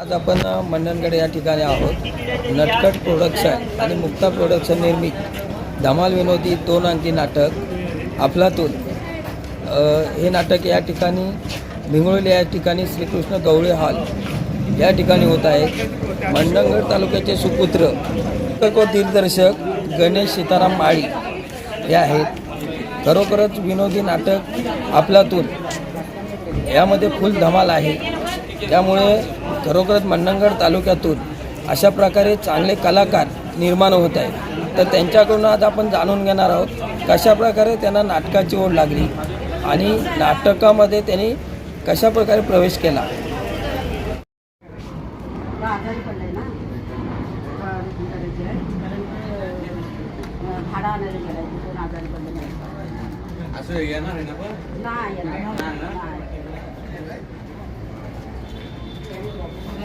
आज आपण मंडणगड या ठिकाणी आहोत. नटकट प्रोडक्शन आणि मुक्ता प्रोडक्शन निर्मित धमाल विनोदी दोन अंकी नाटक अफलातून. हे नाटक या ठिकाणी भिंगळोली या ठिकाणी श्रीकृष्ण गवळे हॉल या ठिकाणी होत आहे. मंडणगड तालुक्याचे सुपुत्र लेखक व दिग्दर्शक गणेश सीताराम माळी हे आहेत. खरोखरच विनोदी नाटक आपलातून यामध्ये फुल धमाल आहे. त्यामुळे खरोखरच मंडणगड तालुक्यातून अशा प्रकारे चांगले कलाकार निर्माण होत आहेत. तर त्यांच्याकडून आज आपण जाणून घेणार आहोत कशा प्रकारे त्यांना नाटकाची ओढ लागली आणि नाटकामध्ये त्यांनी कशा प्रकारे प्रवेश केला. तो. आजारी पडलाय ना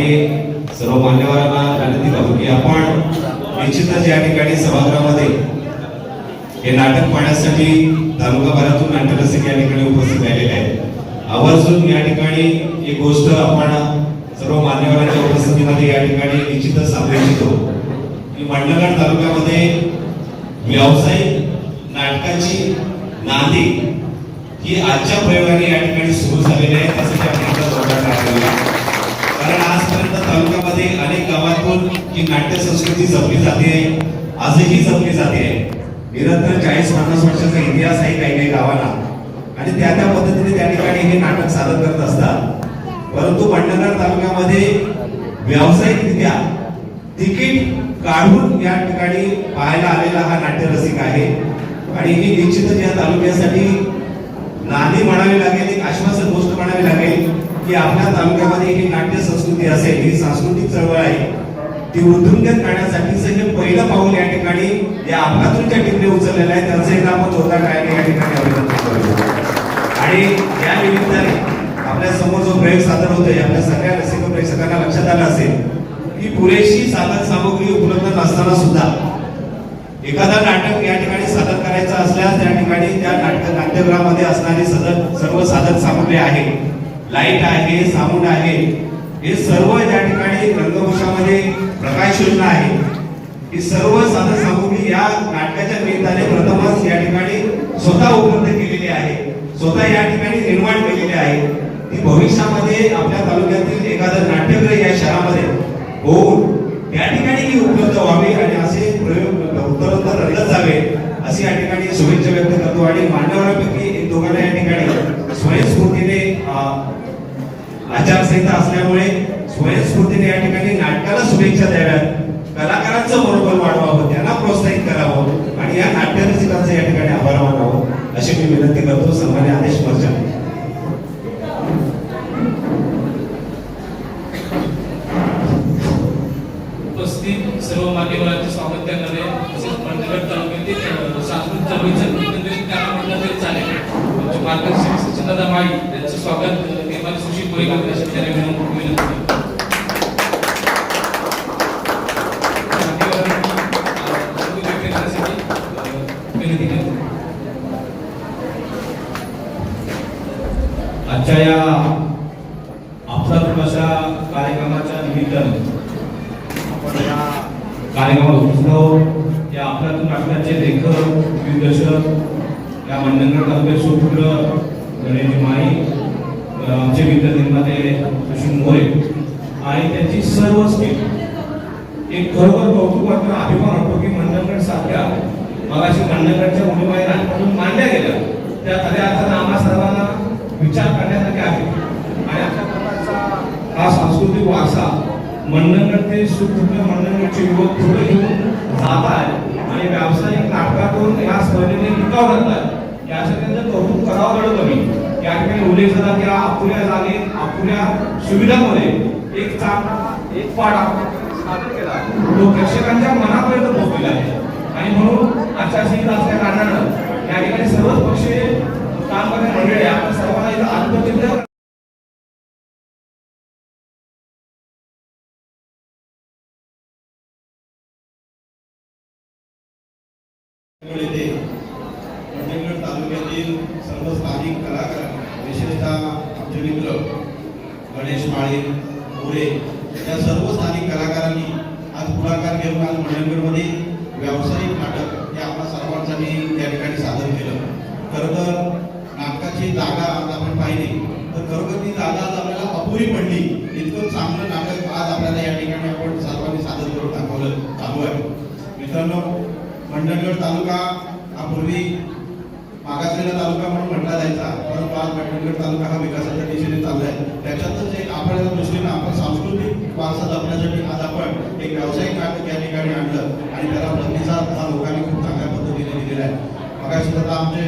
आणि सर्व मान्यवरांना विनंती करतो की आपण निश्चितच या ठिकाणी सभागृहामध्ये हे नाटक पाहण्यासाठी तालुकाभरातून नाट्यरसिक या ठिकाणी उपस्थित राहिलेले आहेत. आवर्जून या ठिकाणी एक गोष्ट आपण सर्व मान्यवरांच्या उपस्थितीमध्ये या ठिकाणी निश्चितच सांगू इच्छितो की मंडणगड तालुक्यामध्ये व्यावसायिक नाटकाची नांदी ही आजच्या प्रयोगाने या ठिकाणी सुरू झालेली आहे. त्यासाठी आपण आता जोरदार टाळ्या वाजवूया. कारण आजपर्यंत तालुक्यामध्ये अनेक गावातून ही नाट्य संस्कृती जपली जाते. आजही जपली जाते. निरंतर चाळीस पन्नास वर्षाचा इतिहास आहे काही काही गावाला. आणि त्या त्या पद्धतीने त्या ठिकाणी हे नाटक सादर करत असतात. परंतु भंडारा तालुक्यामध्ये व्यावसायिकरित्या तिकीट काढून या ठिकाणी पाहायला आलेला हा नाट्यरसिक आहे. आणि ही निश्चितच या तालुक्यासाठी नाणी म्हणावी लागेल एक आश्वासन गोष्ट म्हणावी लागेल की आपल्या तालुक्यामध्ये ही नाट्य संस्कृती असेल ही सांस्कृतिक चळवळ आहे. ती वृद्धुंगत करण्यासाठीच हे पहिलं पाऊल या ठिकाणी या अपघातूनच्या टीमने उचललेलं आहे. त्यांचं एक आपण जोरदार टाळ्याने या ठिकाणी अभिनंदन करतो. आणि या निमित्ताने आपल्यासमोर जो प्रयोग सादर होतोय आपल्या सगळ्या रसिक प्रेक्षकांना लक्षात आलं असेल की पुरेशी साधन सामग्री उपलब्ध नसताना सुद्धा एखादा नाटक या ठिकाणी सादर करायचं असल्यास त्या ठिकाणी त्या नाटक नाट्यगृहामध्ये असणारी सदर सर्व साधन सामग्री आहे. लाइट आहे साऊंड आहे हे सर्व त्या ठिकाणी रंगभूषामध्ये प्रकाश योजना आहे ही सर्व साधन या नाटकाच्या निमित्ताने प्रथमच या ठिकाणी स्वतः उपलब्ध केलेली आहे. स्वतः या ठिकाणी निर्माण केलेली आहे. ती भविष्यामध्ये आपल्या तालुक्यातील एखादं नाट्यगृह या शहरामध्ये होऊन या ठिकाणी ही उपलब्ध व्हावी आणि असे प्रयोग उत्तरोत्तर रंगत जावे अशी या ठिकाणी शुभेच्छा व्यक्त करतो. आणि मान्यवरांपैकी एक दोघांना या ठिकाणी स्वयंस्फूर्तीने आचारसंहिता असल्यामुळे स्वयंस्फूर्तीने या ठिकाणी नाटकाला शुभेच्छा द्याव्यात. कलाकारांचं मनोबल वाढवावं त्यांना प्रोत्साहित करावं आणि या नाट्यरसिकांचं या ठिकाणी आभार मानावं अशी मी विनंती करतो. सन्मान्य आदेश मर्जा उपस्थित सर्व मान्यवरांचे स्वागत करणारे तसेच मंडळगड तालुक्यातील सांस्कृतिक चळवळीचं एकंदरीत कारण म्हटलं तरी चालेल मार्गदर्शक सचिनदादा माई यांचं स्वागत अ, निर्माण सुशील मोरे करण्यासाठी त्यांनी विनंती विनंती आजच्या या अफलातून अशा कार्यक्रमाच्या निमित्तानं आपण या कार्यक्रमात उपस्थित आहोत या आपल्यातून नाटकाचे लेखक दिग्दर्शक या मंडणगड तालुक्यात सुपुत्र गणेश माई अ, आमचे मित्र निर्माते सुशील मोरे आणि त्यांची सर्व स्किल एक खरोखर कौतुक मात्र अभिमान वाटतो की मंडळगड सारख्या मगाशी मंडणगडच्या उमेदवारी म्हणून मांडल्या गेल्या त्या खऱ्या अर्थानं आम्हा सर्वांना विचार करण्यासारखे आहे. आणि अशा प्रकारचा हा सांस्कृतिक वारसा मंडळगड ते सुपुत्र मंडळगडचे युवक पुढे घेऊन जात आहे आणि व्यावसायिक नाटकातून या स्पर्धेने टिकाव घातला यासाठी त्यांचं कौतुक करावं लागलं मी या ठिकाणी उल्लेख झाला की अपुऱ्या जागेत अपुऱ्या सुविधांमध्ये एक चांगला एक पाडा आपण सादर केला. तो प्रेक्षकांच्या मनापर्यंत पोहोचलेला आहे. आणि म्हणून आजच्या शीत असल्या कारणानं या ठिकाणी सर्वच पक्षीय काम करणारे मंडळी आपण सर्वांना इथं आत्मचिंतन येथे मंडणगड तालुक्यातील सर्व स्थानिक कलाकार विशेषतः आमचे मित्र गणेश माळे मोरे या सर्व स्थानिक कलाकारांनी आज पुढाकार घेऊन आज मंडणगडमध्ये व्यावसायिक नाटक हे आपल्या सर्वांसाठी या ठिकाणी सादर केलं खरं तर नाटकाची जागा आज आपण पाहिली तर खरोखर ती जागा आज आपल्याला अपुरी पडली इतकं चांगलं नाटक आज आपल्याला या ठिकाणी आपण सर्वांनी सादर करून दाखवलं चालू आहे मित्रांनो मंडणगड तालुका हा पूर्वी मागासलेला तालुका म्हणून म्हटला जायचा. परंतु आज मंडणगड तालुका हा विकासाच्या दिशेने चाललाय त्याच्यातच एक आपल्या दृष्टीने आपण सांस्कृतिक वारसा जपण्यासाठी आज आपण एक व्यावसायिक नाटक या ठिकाणी आणलं आणि त्याला प्रतिसाद हा लोकांनी खूप चांगल्या पद्धतीने दिलेला आहे. मग सुद्धा आमचे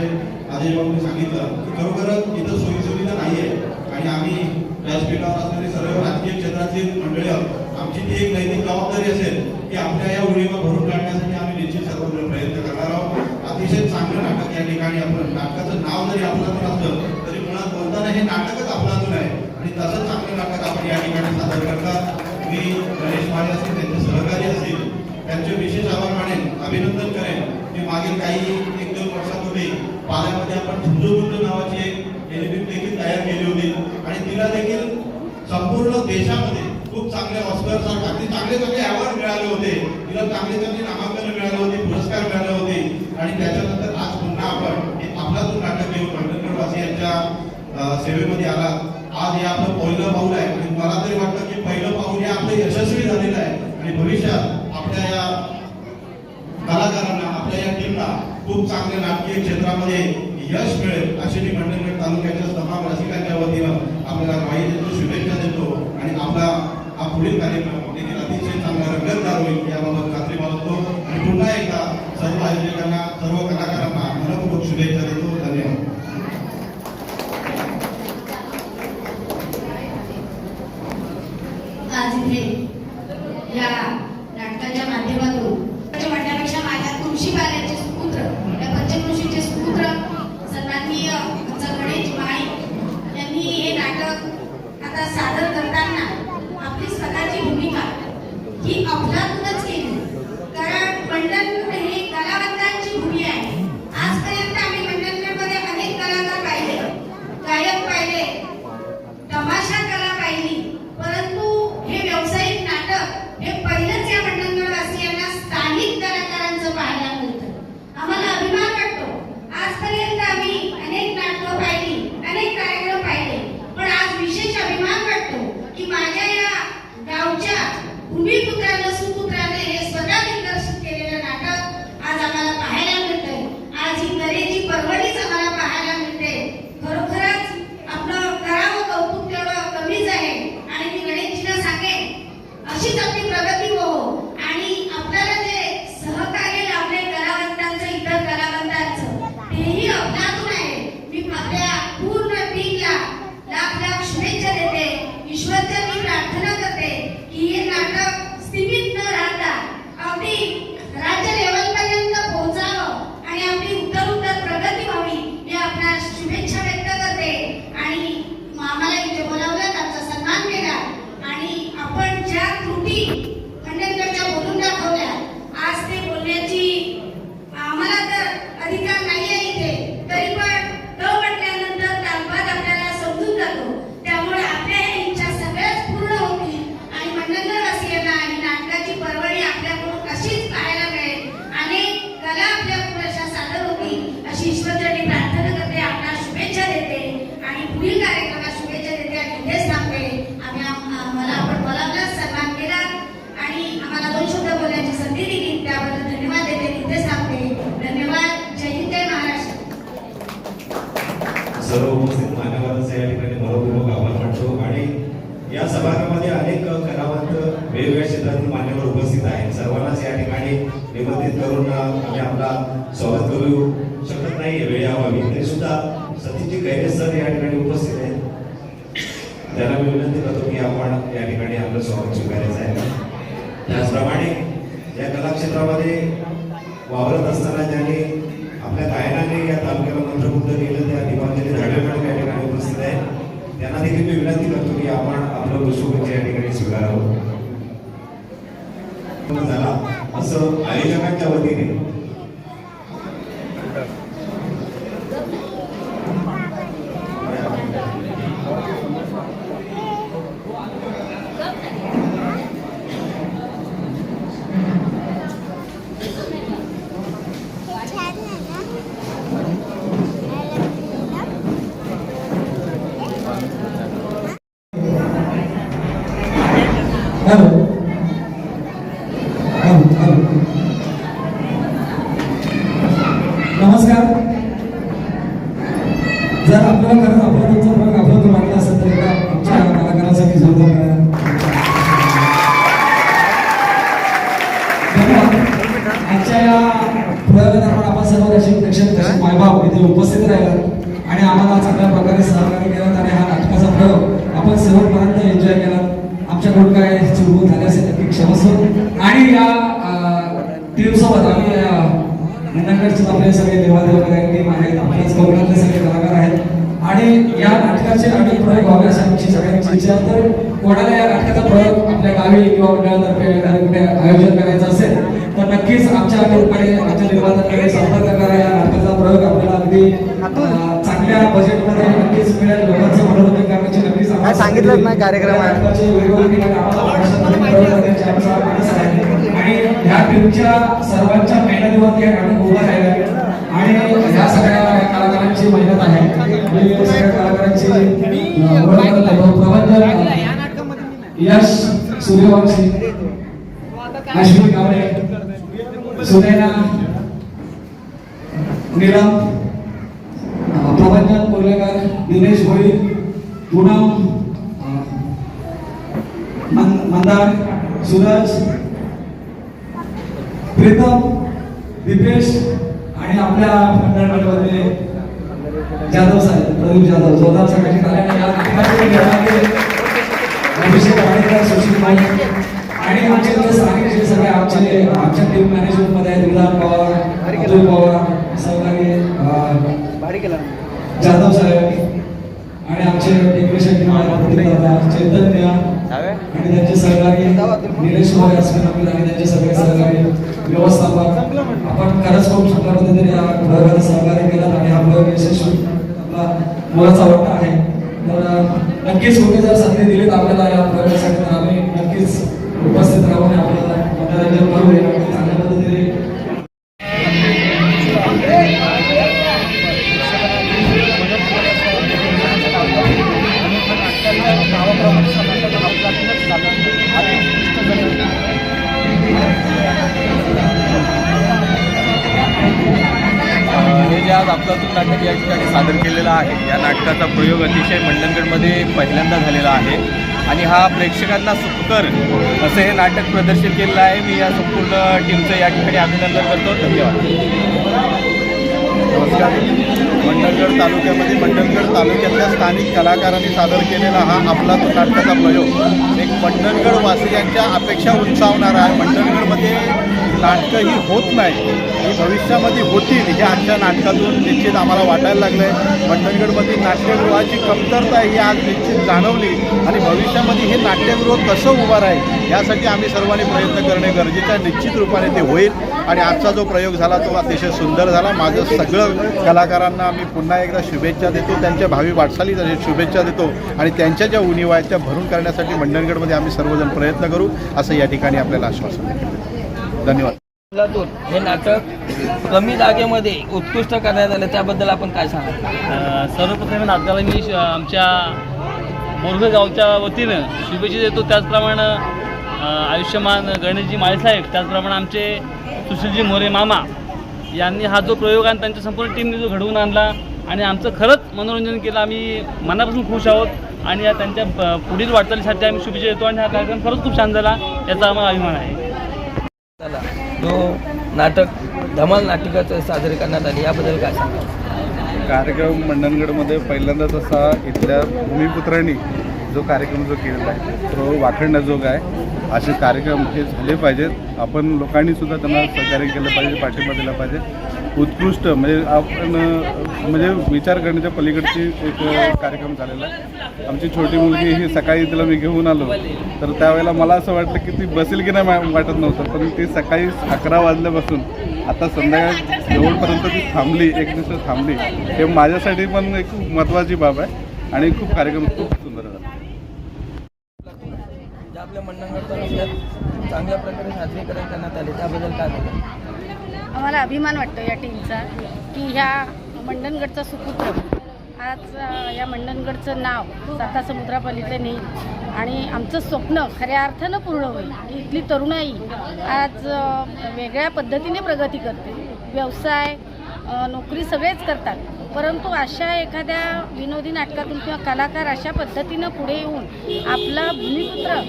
आदेश बाबूंनी सांगितलं की खरोखरच इथं सोयीसुविधा नाही नाहीये. आणि आम्ही व्यासपीठावर असलेले सर्व राजकीय क्षेत्रातील मंडळी आहोत. आमची ती एक नैतिक जबाबदारी असेल की आपल्या या उणीवा भरून काढण्यासाठी आम्ही निश्चित सर्वजण प्रयत्न करणार आहोत. अतिशय चांगलं नाटक या ठिकाणी आपण नाटकाचं नाव जरी आपलं असलं तरी मुळात बोलताना हे नाटकच आपल्यातून आहे. आणि तसंच चांगलं नाटक आपण या ठिकाणी सादर करतात मी गणेश माने असतील त्यांचे सहकारी असतील त्यांचे विशेष आभार मानेन अभिनंदन करेन. मी मागील काही एक दोन वर्षापूर्वी पाल्यामध्ये आपण झुंजोबुंज नावाची एक एलिमेंट देखील तयार केली होती. आणि तिला देखील संपूर्ण देशामध्ये खूप चांगले ऑस्कर अगदी चांगले चांगले अवॉर्ड मिळाले होते. तिला चांगले चांगले नामांकन मिळाले होते पुरस्कार मिळाले होते. आणि त्याच्यानंतर आज पुन्हा आपण एक जो नाटक घेऊन मंडणगडवासी यांच्या सेवेमध्ये आला. आज हे आपलं पहिलं पाऊल आहे. आणि मला तरी वाटतं की पहिलं पाऊल हे आपलं यशस्वी झालेलं आहे. आणि भविष्यात आपल्या या कलाकारांना आपल्या या टीमला खूप चांगल्या नाटकीय क्षेत्रामध्ये यश मिळेल अशी मी मंडळगड तालुक्याच्या तमाम रसिकांच्या वतीनं आपल्याला ग्वाही देतो शुभेच्छा देतो आणि आपला हा पुढील कार्यक्रम देखील अतिशय चांगला रंगतदार होईल याबाबत खात्री बाळगतो. आणि पुन्हा एकदा सर्व आयोजकांना सर्व Isang आपला स्वागत करू शकत नाही वेळ अभावी तरी सुद्धा सतीशजी विनंती करतो की आपण या ठिकाणी आपलं स्वागत स्वीकारायचं आहे. त्याचप्रमाणे या कलाक्षेत्रामध्ये वावरत असताना ज्यांनी आपल्या गायनाने या तालुक्याला मंत्रमुग्ध केलं त्या दीपांजली धाडेकर या ठिकाणी उपस्थित आहे त्यांना देखील मी विनंती करतो की आपण आपलं पुष्पगुच्छ या ठिकाणी स्वीकारावं. झाला असं आयोजकांच्या वतीने कोण काय चुकून झाले असेल नक्की क्षमस्व आणि या टीमसोबत आम्ही मुंडणगडचे आपले सगळे देवादेव टीम आहेत आपल्याच कोकणातले सगळे कलाकार आहेत. आणि या नाटकाचे अनेक प्रयोग व्हावे अशी आमची सगळ्यांची इच्छा. तर कोणाला या नाटकाचा प्रयोग आपल्या गावी किंवा मंडळातर्फे एखाद्या कुठे आयोजन करायचं असेल तर नक्कीच आमच्या ग्रुपकडे आमच्या निर्मात्याकडे संपर्क करा. या नाटकाचा प्रयोग आपल्याला अगदी चांगल्या बजेटमध्ये नक्कीच मिळेल. लोकांचं मनोरंजन काय सांगितलं सांगितलंच नाही कार्यक्रम आहे. वेगवेगळे आणि ह्या सर्वांच्या मेहनतीवरती हे उभं राहिलं. आणि ह्या सगळ्या कलाकारांची मेहनत आहे. सगळ्या कलाकारांची यश सूर्यवंशी अश्विन गावडे सुनैना नीलम प्रबंधन कोल्हेकर दिनेश भोई पूनम सूरज प्रीतम दिपेश आणि आपल्या मंडळामध्ये जाधव साहेब प्रदीप जाधव जोरदार सगळ्यांची अभिषेक वाडेकर सुशील भाई आणि आमचे जे सारे सगळे आमचे आमच्या टीम मॅनेजमेंटमध्ये आहेत विधान पवार अतुल पवार सहकारी जाधव साहेब आणि आमचे डेकोरेशन चैतन्य आणि त्यांचे सहकारी निलेश असतील आपले आणि त्यांचे सगळे सहकारी व्यवस्थापक आपण खरंच खूप चांगल्या पद्धतीने या प्रयोगाला सहकार्य केलं आणि हा प्रयोग यशस्वी आपला मोलाचा वाटा आहे. तर नक्कीच कोणी जर संधी आपल्याला या प्रयोगासाठी तर आम्ही नक्कीच उपस्थित राहून आपल्याला मनोरंजन करू चांगल्या पद्धतीने आज आपलातून नाटक या ठिकाणी सादर केलेलं आहे. या नाटकाचा प्रयोग अतिशय मंडणगडमध्ये पहिल्यांदा झालेला आहे. आणि हा प्रेक्षकांना सुखकर असं हे नाटक प्रदर्शित केलेलं आहे. मी या संपूर्ण टीमचं या ठिकाणी अभिनंदन करतो. धन्यवाद. नमस्कार. मंडलगड तालुक्यामध्ये मंडणगड तालुक्यातल्या स्थानिक कलाकारांनी सादर केलेला हा आपला तो नाटकाचा प्रयोग. एक मंडणगड वासियांच्या अपेक्षा उंचावणारा आहे. मंडणगडमध्ये नाटकं ही होत नाही. ही भविष्यामध्ये होतील हे आजच्या नाटकातून निश्चित आम्हाला वाटायला लागलं आहे मंडणगडमध्ये नाट्यगृहाची कमतरता ही आज निश्चित जाणवली आणि भविष्यामध्ये हे नाट्यगृह कसं उभं राहील यासाठी आम्ही सर्वांनी प्रयत्न करणे गरजेचं आहे. निश्चित रूपाने ते होईल. आणि आजचा जो प्रयोग झाला तो अतिशय सुंदर झाला. माझं सगळं कलाकारांना मी पुन्हा एकदा शुभेच्छा देतो. त्यांच्या भावी वाटचालीसाठी शुभेच्छा देतो आणि त्यांच्या ज्या उणीवा आहेत त्या भरून करण्यासाठी मंडणगडमध्ये आम्ही सर्वजण प्रयत्न करू असं या ठिकाणी आपल्याला आश्वासन देतो. धन्यवाद. हे नाटक कमी जागेमध्ये उत्कृष्ट करण्यात आलं त्याबद्दल आपण काय सांगा सर्वप्रथम नाटकाला मी आमच्या बोरघर गावच्या वतीनं शुभेच्छा देतो. त्याचप्रमाणे आयुष्यमान गणेशजी माळेसाहेब त्याचप्रमाणे आमचे सुशीलजी मोरे मामा यांनी हा जो प्रयोग आणि त्यांच्या संपूर्ण टीमने जो घडवून आणला आणि आमचं खरंच मनोरंजन केलं आम्ही मनापासून खुश आहोत. आणि या त्यांच्या पुढील वाटचालीसाठी आम्ही शुभेच्छा देतो आणि हा कार्यक्रम खरंच खूप छान झाला याचा आम्हाला अभिमान आहे. चला जो नाटक धमाल नाटकाचं सादर करण्यात आले याबद्दल काय सांगा कार्यक्रम मंडणगडमध्ये पहिल्यांदाच असा इथल्या भूमिपुत्रांनी जो कार्यक्रम जो केलेला आहे तो वाखणण्याजोगा आहे. असे कार्यक्रम हे झाले पाहिजेत. आपण लोकांनी सुद्धा त्यांना सहकार्य केलं पाहिजे पाठिंबा दिला पाहिजे. उत्कृष्ट म्हणजे आपण म्हणजे विचार करण्याच्या पलीकडची एक कार्यक्रम झालेला आहे. आमची छोटी मुलगी ही सकाळी तिला मी घेऊन आलो. तर त्यावेळेला मला असं वाटलं की ती बसेल की नाही मा- वाटत नव्हतं. पण ती सकाळी अकरा वाजल्यापासून आता संध्याकाळ जवळपर्यंत ती थांबली एक दिवस थांबली. हे माझ्यासाठी पण एक महत्त्वाची बाब आहे. आणि खूप कार्यक्रम खूप चांगल्या प्रकारे साजरी करण्यात आले. त्याबद्दल काय झालं आम्हाला अभिमान वाटतो या टीमचा की ह्या मंडणगडचा सुपुत्र आज या मंडणगडचं नाव साता समुद्रापलीकडे नेईल. आणि आमचं स्वप्न खऱ्या अर्थानं पूर्ण होईल. इथली तरुणाई आज वेगळ्या पद्धतीने प्रगती करते. व्यवसाय नोकरी सगळेच करतात. परंतु अशा एखाद्या विनोदी नाटकातून किंवा कलाकार अशा पद्धतीनं पुढे येऊन आपला भूमिपुत्र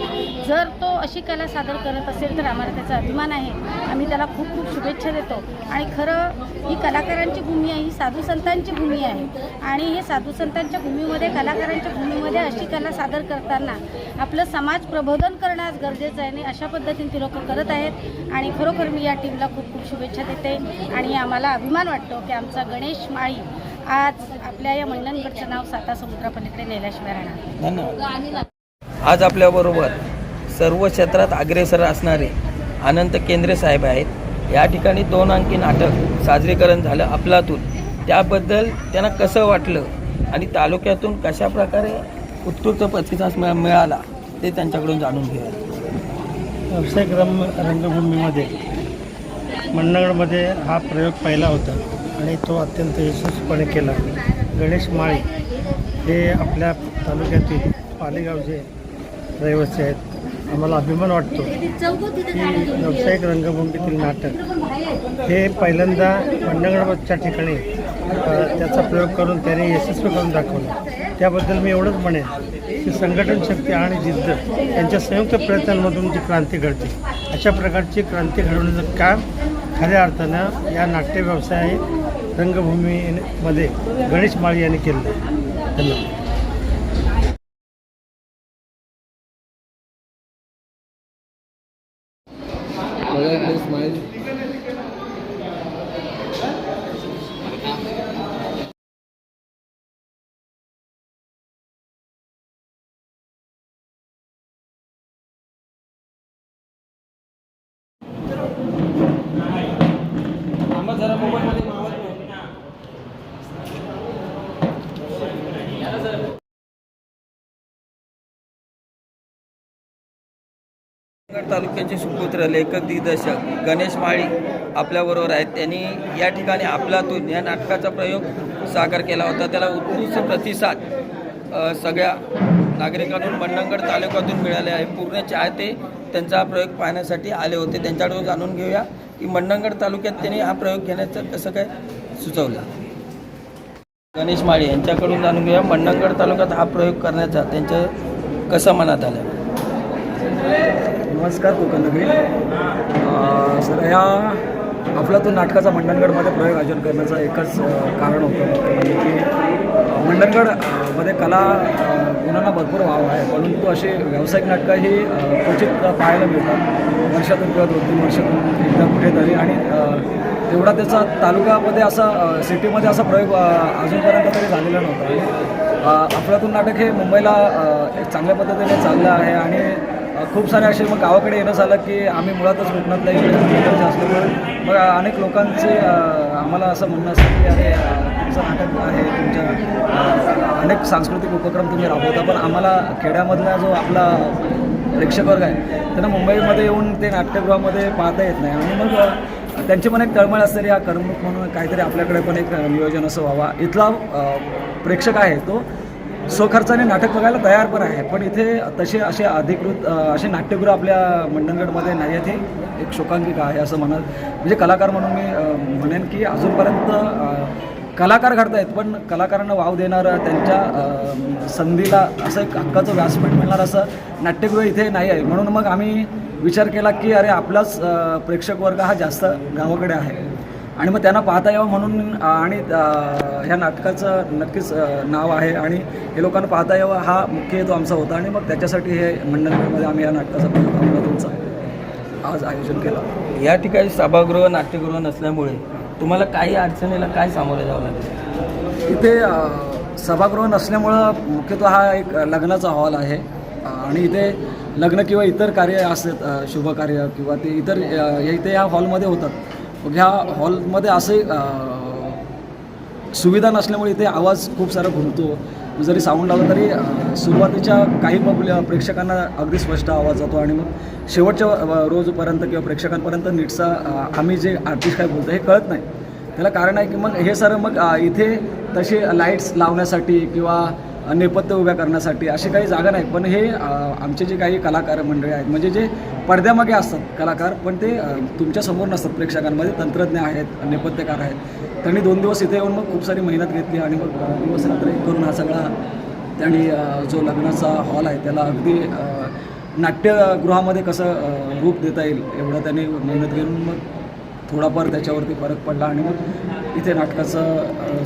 जर तो अशी कला सादर करत असेल तर आम्हाला त्याचा अभिमान आहे. आम्ही त्याला खूप खूप शुभेच्छा देतो. आणि खरं ही कलाकारांची भूमी आहे ही साधू संतांची भूमी आहे. आणि हे साधू संतांच्या भूमीमध्ये कलाकारांच्या भूमीमध्ये अशी कला सादर करताना आपलं समाज प्रबोधन करणं आज गरजेचं आहे आणि अशा पद्धतीने ती लोक करत आहेत. आणि खरोखर मी या टीमला खूप खूप शुभेच्छा देते. आणि आम्हाला अभिमान वाटतो की आमचा गणेश माळी आज आपल्या या मंडणगडचं नाव साता समुद्रापलीकडे नेल्याशिवाय राहणार धन्यवाद. आज आपल्याबरोबर सर्व क्षेत्रात अग्रेसर असणारे अनंत केंद्रे साहेब आहेत. या ठिकाणी दोन अंकी नाटक साजरीकरण झालं आपलातून त्याबद्दल त्यांना कसं वाटलं आणि तालुक्यातून कशा प्रकारे उत्कृष्ट प्रतिसाद मिळा- मिळाला ते त्यांच्याकडून जाणून घेऊया. व्यावसायिक रम रंगभूमीमध्ये मंडणगडमध्ये हा प्रयोग पहिला होता. आणि तो अत्यंत यशस्वीपणे केला. गणेश माळी हे आपल्या तालुक्यातील पालेगावचे रहिवासी आहेत आम्हाला अभिमान वाटतो की व्यावसायिक रंगभूमीतील नाटक हे पहिल्यांदा मंडणगडच्या ठिकाणी त्याचा प्रयोग करून त्याने यशस्वी करून दाखवलं. त्याबद्दल मी एवढंच म्हणेन की संघटन शक्ती आणि जिद्द यांच्या संयुक्त प्रयत्नांमधून जी क्रांती घडते अशा प्रकारची क्रांती घडवण्याचं काम खऱ्या अर्थानं या नाट्य व्यवसाय रंगभूमीमध्ये गणेश माळी यांनी केलं धन्यवाद मंडणगड तालुक्याचे सुपुत्र लेखक दिग्दर्शक गणेश माळी आपल्याबरोबर आहेत. त्यांनी या ठिकाणी आपलातून या नाटकाचा प्रयोग साकार केला होता. त्याला उत्कृष्ट प्रतिसाद सगळ्या नागरिकांकडून मंडणगड तालुक्यातून मिळाले आहे. पूर्ण चाहते त्यांचा हा प्रयोग पाहण्यासाठी आले होते. त्यांच्याकडून जाणून घेऊया की मंडणगड तालुक्यात त्यांनी हा प्रयोग घेण्याचं कसं काय सुचवलं. गणेश माळी यांच्याकडून जाणून घेऊया मंडणगड तालुक्यात हा प्रयोग करण्याचा त्यांचं कसं मनात आलं? नमस्कार कोकणनगरी सर ह्या अफलातून नाटकाचा मंडणगडमध्ये प्रयोग आयोजन करण्याचं एकच कारण होतं. म्हणजे की मंडणगडमध्ये कला गुणांना भरपूर वाव आहे. परंतु अशी व्यावसायिक नाटकं ही क्वचित पाहायला मिळतात. वर्षातून किंवा दोन तीन वर्षातून एकदा कुठेतरी. आणि तेवढा त्याचा तालुक्यामध्ये असा सिटीमध्ये असा प्रयोग अजूनपर्यंत तरी झालेला नव्हता. आणि अफलातून नाटक हे मुंबईला एक चांगल्या पद्धतीने चाललं आहे. आणि खूप सारे असे मग गावाकडे येणं झालं की आम्ही मुळातच कोकणातल्या इकडे असल्यामुळे मग अनेक लोकांचे आम्हाला असं म्हणणं असतं की अरे तुमचं नाटक आहे तुमच्या अनेक सांस्कृतिक उपक्रम तुम्ही राबवता पण आम्हाला खेड्यामधला जो आपला प्रेक्षक वर्ग आहे त्यांना मुंबईमध्ये येऊन ते नाट्यगृहामध्ये पाहता येत नाही. आणि मग त्यांची पण एक तळमळ असते या करमणूक म्हणून काहीतरी आपल्याकडे पण एक नियोजन असं व्हावा. इथला प्रेक्षक आहे तो स्वखर्चाने नाटक बघायला तयार पण आहे. पण इथे तसे असे अधिकृत असे नाट्यगृह आपल्या मंडणगडमध्ये नाही आहेत हे. एक शोकांकिका आहे असं म्हणत म्हणजे कलाकार म्हणून मी म्हणेन की अजूनपर्यंत कलाकार घडत आहेत पण कलाकारांना वाव देणारं त्यांच्या संधीला असं एक हक्काचं व्यासपीठ मिळणार असं नाट्यगृह इथे नाही आहे. म्हणून मग आम्ही विचार केला की अरे आपलाच प्रेक्षक वर्ग हा जास्त गावाकडे आहे. आणि मग त्यांना पाहता यावं म्हणून आणि ह्या नाटकाचं नक्कीच नाव आहे. आणि हे लोकांना पाहता यावं हा मुख्य हेतू आमचा होता. आणि मग त्याच्यासाठी हे मंडळमध्ये आम्ही या नाटकाचा प्रयोग अमरावतीचा आज आयोजन केलं. या ठिकाणी सभागृह नाट्यगृह नसल्यामुळे तुम्हाला काही अडचणीला काय सामोरे जावं लागेल? इथे सभागृह नसल्यामुळं मुख्यतः हा एक लग्नाचा हॉल आहे. आणि इथे लग्न किंवा इतर कार्य असतात शुभकार्य किंवा ते इतर इथे या हॉलमध्ये होतात. मग ह्या हॉलमध्ये असे सुविधा नसल्यामुळे इथे आवाज खूप सारा घुमतो. जरी साऊंड आला तरी सुरुवातीच्या काही पब्ल प्रेक्षकांना अगदी स्पष्ट आवाज जातो आणि मग शेवटच्या रोजपर्यंत किंवा प्रेक्षकांपर्यंत नीटचा आम्ही जे आर्टिस्ट काय बोलतो हे कळत नाही. त्याला कारण आहे की मग हे सर मग इथे तसे लाईट्स लावण्यासाठी किंवा नेपथ्य उभ्या करण्यासाठी अशी काही जागा नाही. पण हे आमचे जे काही कलाकार मंडळी आहेत म्हणजे जे पडद्यामागे असतात कलाकार पण ते तुमच्यासमोर नसतात. प्रेक्षकांमध्ये तंत्रज्ञ आहेत नेपथ्यकार आहेत. त्यांनी दोन दिवस इथे येऊन मग खूप सारी मेहनत घेतली आणि मग दिवस रात्र करून हा सगळा त्यांनी जो लग्नाचा हॉल आहे त्याला अगदी नाट्यगृहामध्ये कसं रूप देता येईल एवढं त्यांनी मेहनत घेऊन मग थोडाफार त्याच्यावरती फरक पडला आणि मग इथे नाटकाचा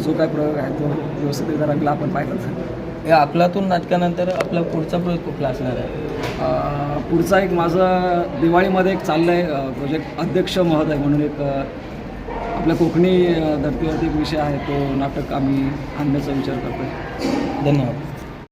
जो काय प्रयोग आहे तो व्यवस्थित रंगला. आपण पाहिला या आपलातून नाटकानंतर आपला पुढचा प्रयोग कुठला असणार आहे? पुढचा एक माझं दिवाळीमध्ये एक चाललं आहे प्रोजेक्ट अध्यक्ष महोदय म्हणून एक आपल्या कोकणी धर्तीवरती एक विषय आहे तो नाटक आम्ही आणण्याचा विचार करतो धन्यवाद.